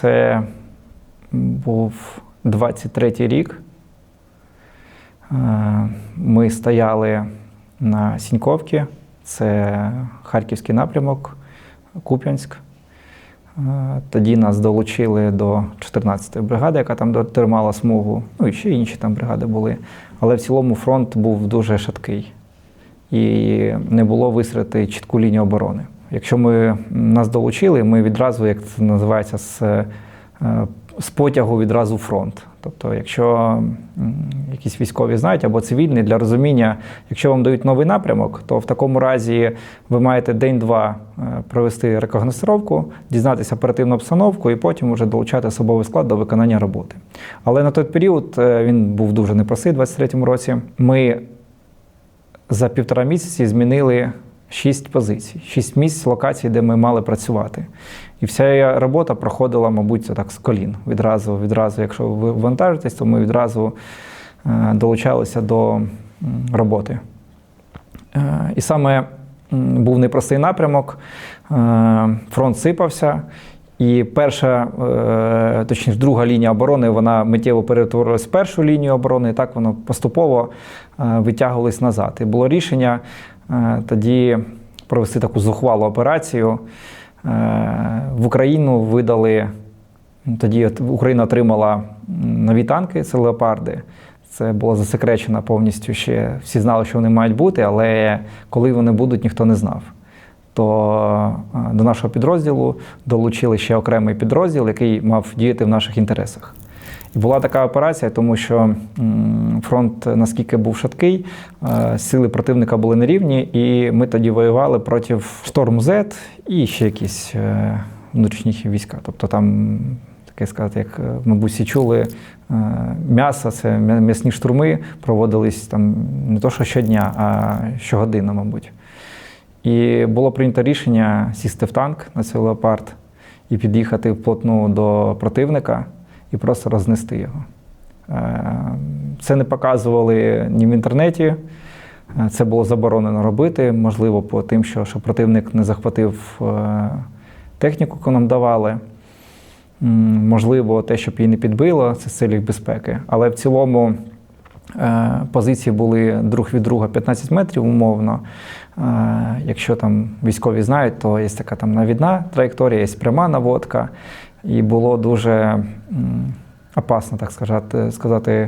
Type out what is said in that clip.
це був 23-й рік. Е, Ми стояли на Сіньковці, це Харківський напрямок, Куп'янськ. Е, Тоді нас долучили до 14-ї бригади, яка там тримала смугу. Ну і ще інші там бригади були. Але в цілому фронт був дуже шаткий і не було висрати чітку лінію оборони. Якщо ми нас долучили, ми відразу, як це називається, з, е, з потягу відразу фронт. Тобто, якщо якісь військові знають або цивільні для розуміння, якщо вам дають новий напрямок, то в такому разі ви маєте день-два е, провести рекогностировку, дізнатися оперативну обстановку і потім вже долучати особовий склад до виконання роботи. Але на той період е, він був дуже непростий, у 23-му році. Ми за півтора місяці змінили шість позицій, шість місць локацій, де ми мали працювати. І вся робота проходила, мабуть, так з колін. Відразу, відразу, якщо ви вантажитесь, то ми відразу е, долучалися до роботи. Е, І саме був непростий напрямок, е, фронт сипався. І перша, точніше, друга лінія оборони, вона миттєво перетворилась в першу лінію оборони, і так воно поступово витягувалось назад. І було рішення тоді провести таку зухвалу операцію. Е, В Україну видали, тоді Україна отримала нові танки, це леопарди. Це було засекречено повністю ще. Всі знали, що вони мають бути, але коли вони будуть, ніхто не знав. То е, до нашого підрозділу долучили ще окремий підрозділ, який мав діяти в наших інтересах. І була така операція, тому що фронт наскільки був шаткий, е, сили противника були нерівні, і ми тоді воювали проти Шторм Z і ще якісь е, внутрішні війська. Тобто там таке сказати, як, е, мабуть, всі чули, м'ясо, це м'ясні штурми проводились там не то що щодня, а щогодина, мабуть. І було прийнято рішення сісти в танк на цей леопард і під'їхати вплотну до противника і просто рознести його. Е, Це не показували ні в інтернеті, е, це було заборонено робити, можливо, по тим, що, що противник не захватив е, техніку, яку нам давали. Можливо, те, щоб її не підбило, це з цілях безпеки. Але в цілому позиції були друг від друга 15 метрів умовно. Якщо там військові знають, то є така там навідна траєкторія, є пряма наводка. І було дуже опасно, так сказати, сказати